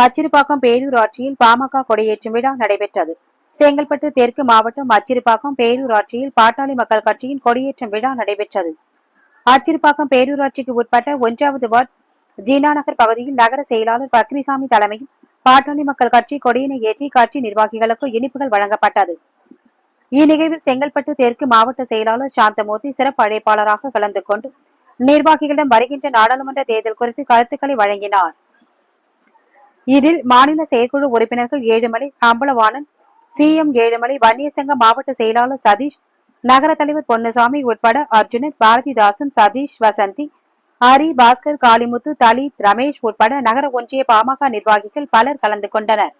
அச்சிறுபாக்கம் பேரூராட்சியில் பாமக கொடியேற்றும் விழா நடைபெற்றது. செங்கல்பட்டு தெற்கு மாவட்டம் அச்சிறுபாக்கம் பேரூராட்சியில் பாட்டாளி மக்கள் கட்சியின் கொடியேற்றம் விழா நடைபெற்றது. அச்சிறுபாக்கம் பேரூராட்சிக்கு உட்பட்ட ஒன்றாவது வார்டு ஜீனா நகர் பகுதியில் நகர செயலாளர் பக்ரிசாமி தலைமையில் பாட்டாளி மக்கள் கட்சி கொடியினை ஏற்றி கட்சி நிர்வாகிகளுக்கு இனிப்புகள் வழங்கப்பட்டது. இந்நிகழ்வில் செங்கல்பட்டு தெற்கு மாவட்ட செயலாளர் சாந்தமூர்த்தி சிறப்பு அழைப்பாளராக கலந்து கொண்டு நிர்வாகிகளிடம் வருகின்ற நாடாளுமன்ற தேர்தல் குறித்து கருத்துக்களை வழங்கினார். இதில் மாநில செயற்குழு உறுப்பினர்கள் ஏழுமலை அம்பலவாணன் சி எம் ஏழுமலை வன்னியர் சங்க மாவட்ட செயலாளர் சதீஷ் நகர தலைவர் பொன்னுசாமி உட்பட அர்ஜுனன் பாரதிதாசன் சதீஷ் வசந்தி ஹரி பாஸ்கர் காளிமுத்து தலித் ரமேஷ் உட்பட நகர ஒன்றிய பாமக நிர்வாகிகள் பலர் கலந்து கொண்டனர்.